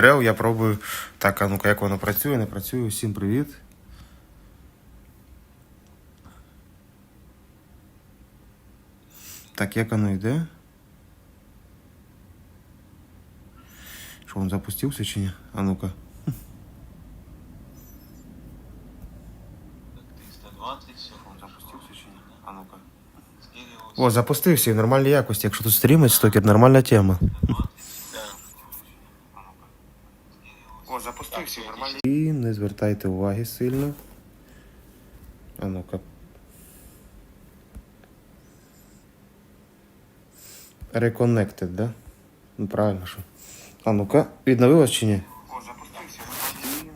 Рев, я пробую. Так, а ну-ка, як воно працює, не працює. Всім привіт. Так, як воно йде? Що він запустився чи ні? А ну-ка. 320, все. Він запустився чи ні? А ну-ка. О, запустився і в нормальній якості. Якщо тут стрімить стокер, нормальна тема. О, запустився в нормальній. І не звертайте уваги сильно. А ну-ка. Reconnected, да? Ну правильно що. А ну-ка, відновилось чи ні? О, запустився.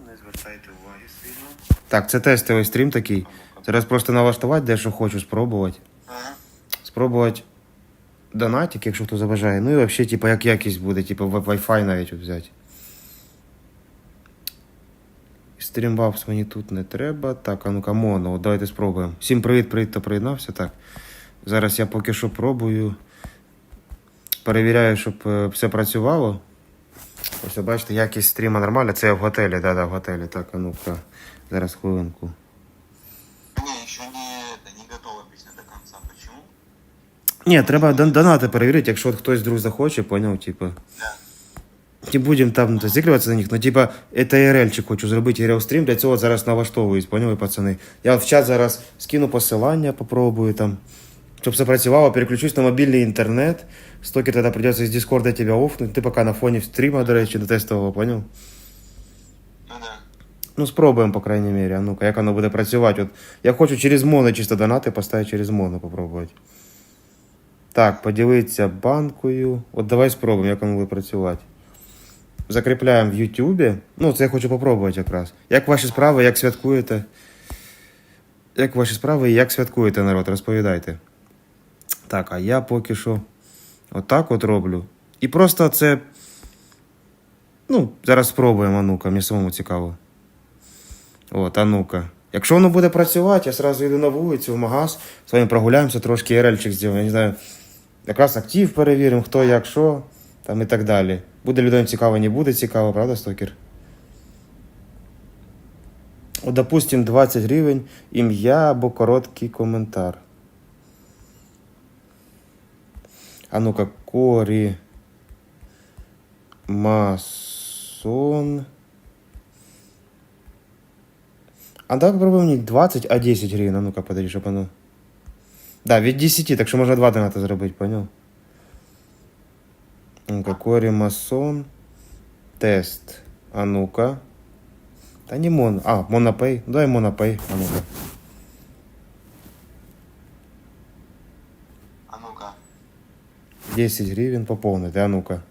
Не звертайте уваги сильно. Так, це тестовий стрім такий. Зараз просто налаштувати дещо хочу спробувати. Ага. Спробувати донатик, якщо хто забажає. Ну і взагалі, типу, як якість буде, типу, Wi-Fi навіть взяти. Стрімвапс мені тут не треба. Так, а ну-ка, моно, от давайте спробуємо. Всім привіт, привіт, хто приєднався. Так. Зараз я поки що пробую. Перевіряю, щоб е, все працювало. Ось бачите, якість стріма нормальна. Це я в готелі, да-да, в готелі. Так, а ну-ка. Зараз хвилинку. Не, еще не, не готова песня до конца. Почему? Ні, треба донати перевірити, якщо от хтось вдруг захоче, поняв, типу. Не будемо там зациклюватися на них, ну типа, это ІРЛчик хочу зробити ІРЛ стрім, для цього зараз налаштовуюсь, поняли, пацани. Я в чат зараз скину посилання, попробую там. Щоб все працювало, переключусь на мобільний інтернет. Стокер тоді придеться з Дискорда тебе офнуть. Ти поки на фоні стріма, до речі, до тестового, поняв? Ну да. Ну, спробуємо, по крайней мере. А ну-ка, як воно буде працювати. От я хочу через моно чисто донати поставити через моно попробувати. Так, поділитися банкою. От давай спробуємо, як воно буде працювати. Закріпляємо в Ютубі. Ну, це я хочу попробувати якраз. Як ваші справи, як святкуєте? Як ваші справи і як святкуєте народ? Розповідайте. Так, а я поки що отак от роблю. І просто це. Ну, зараз спробуємо, а ну-ка, мені самому цікаво. От, а ну-ка. Якщо воно буде працювати, я сразу йду на вулицю, в магаз, з вами прогуляємося, трошки РЛчик зробимо. Я не знаю, якраз актив перевіримо, хто як що, там і так далі. Буде людям цікаво, не буде цікаво, правда, стокер? От, допустим, 20 гривень, ім'я або короткий коментар. А ну-ка, корі. Масон. А давай попробуем не 20, а 10 гривен. А ну-ка, подожди, щоб оно... Да, від 10, так що можна 2 доната зробити, понял? Ну-ка, корі масон. Тест. А ну-ка. Та не мон. А, монопей. Дай монопей. А ну-ка. А ну-ка. 10 гривен поповнити, а ну-ка.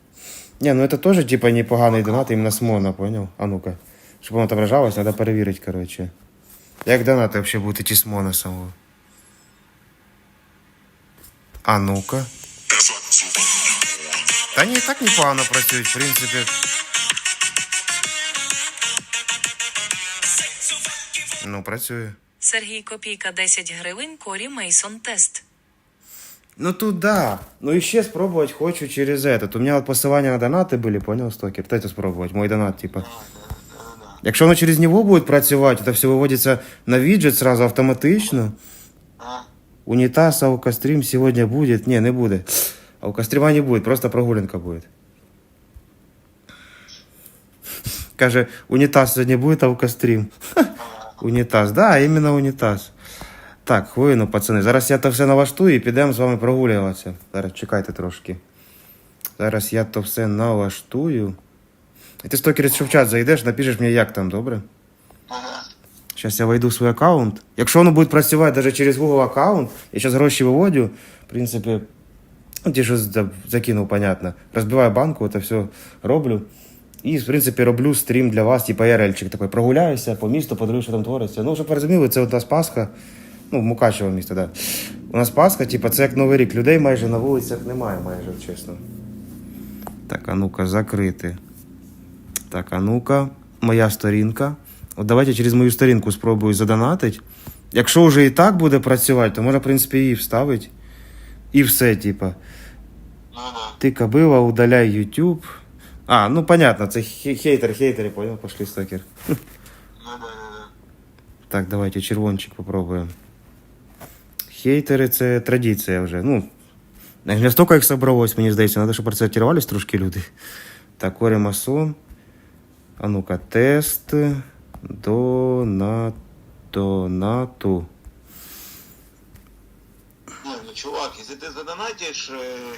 Не, ну это тоже типа непоганий донат іменно з моно, понял? А ну-ка. Щоб воно отображалось, треба перевірити, короче. Як донати вообще будуть іти з моно самого? А ну-ка. Та ні, так непогано працюють, в принципі. Ну, працює. Сергій Копійка 10 гривень, Корі Мейсон тест. Ну тут да. Ну и ще спробовать хочу через этот. У меня вот посылания на донаты были, понял, стокер? Дайте спробовать, мой донат, типа. Якщо воно через него будет працювати, это все виводиться на віджит сразу автоматично. А? Унітаз, аукострім сьогодні буде. Ні, не буде. Аукостріма не буде, просто прогулянка буде. Каже, унітаз сьогодні буде, аукострім. Унітаз, да, іменно унітаз. Так, хвилину, пацани. Зараз я то все налаштую і підемо з вами прогулюватися. Зараз чекайте трошки. Зараз я то все налаштую. І ти стокер, якщо в чат зайдеш, напишеш мені, як там, добре? Сейчас я войду в свой аккаунт. Якщо воно буде працювати навіть через Google аккаунт, я зараз гроші виводю, в принципі, ну, ті, що закинув, понятно. Розбиваю банку, це все роблю. І, в принципі, роблю стрім для вас, типа ЯРЛьчик такий. Прогуляюся по місту, подивлюсь, що там твориться. Ну, щоб ви розуміли, це у нас Пасха. Ну, Мукачево місто, так. Да. У нас Пасха, типа, це як Новий рік. Людей майже на вулицях немає, майже, чесно. Так, а ну-ка, закрити. Так, а ну-ка, моя сторінка. От давайте через мою сторінку спробую задонатити. Якщо вже і так буде працювати, то можна, в принципі, її вставити. І все, типа. Ну да. Ти кабила, удаляй YouTube. А, ну понятно, це хейтер, хейтери, понял, пошли стокер. Ну да, да, да. Так, давайте червончик попробуємо. Хейтери це традиція вже. Ну, не настільки їх собралось, мені здається, треба, щоб процитувались трошки люди. Так, Орі Масон. А ну-ка, тест до донату. Не, ну чувак, если ты задонатишь э,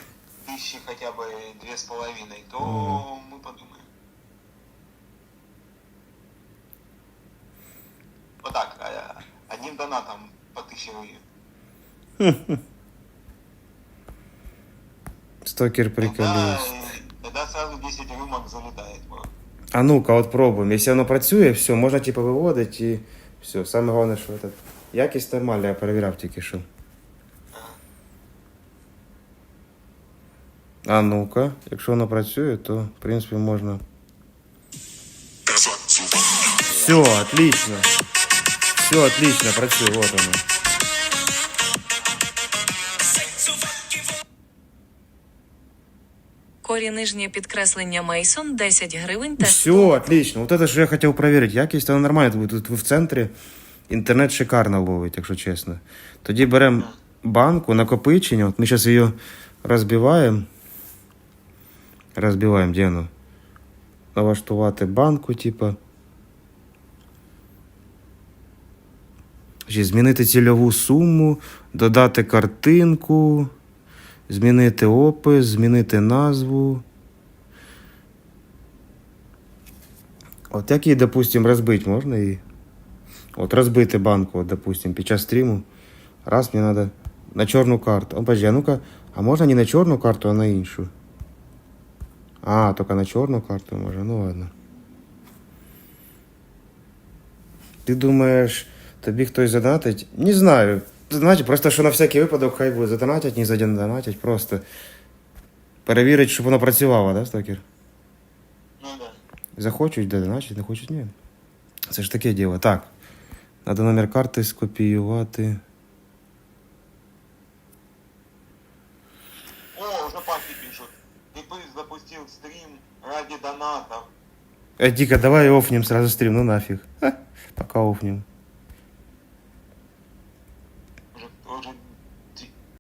тысячи хотя бы две с половиной, то мы подумаем. Вот так, а, одним донатом по тысяче выйдет. Стокер Тогда, приколюсь. э, тогда сразу 10 рюмок залетает. бро. А ну-ка, от пробуємо. Якщо воно працює, все, можна типу виводити і все. Саме головне, що этот, якість нормальна, я перевіряв тільки що. А ну-ка, якщо воно працює, то в принципі можна. Все, отлично. Все, отлично, працює, вот воно. Корі нижнє підкреслення Мейсон 10 гривень тест. Все, отлично. Вот это, что я хотел проверить. Якість, вона нормально. Тут, тут ви в центрі інтернет шикарно ловить, якщо чесно. Тоді беремо банку, накопичення. От ми зараз її розбиваємо. Розбиваємо, воно? Налаштувати банку, типа. Змінити цільову суму, додати картинку, змінити опис, змінити назву. От як її, допустим, розбити можна її? От розбити банку, от, допустим, під час стріму. Раз мені треба на чорну карту. О, подожди, а ну-ка, а можна не на чорну карту, а на іншу? А, тільки на чорну карту може, ну ладно. Ти думаєш, тобі хтось задонатить? Не знаю. Значить, просто що на всякий випадок хай буде задонатять, не задонатять, просто. Перевірить, щоб воно працювало, да, стокер? Ну да. Захочуть, да, значить, не хочуть, ні. Це ж таке діло. Так. Надо номер карти скопіювати. О, уже пахи пишут. Ты бы запустил стрим ради донатов. Э, Дика, давай офнем сразу стрим, ну нафиг. Ха, пока офнем.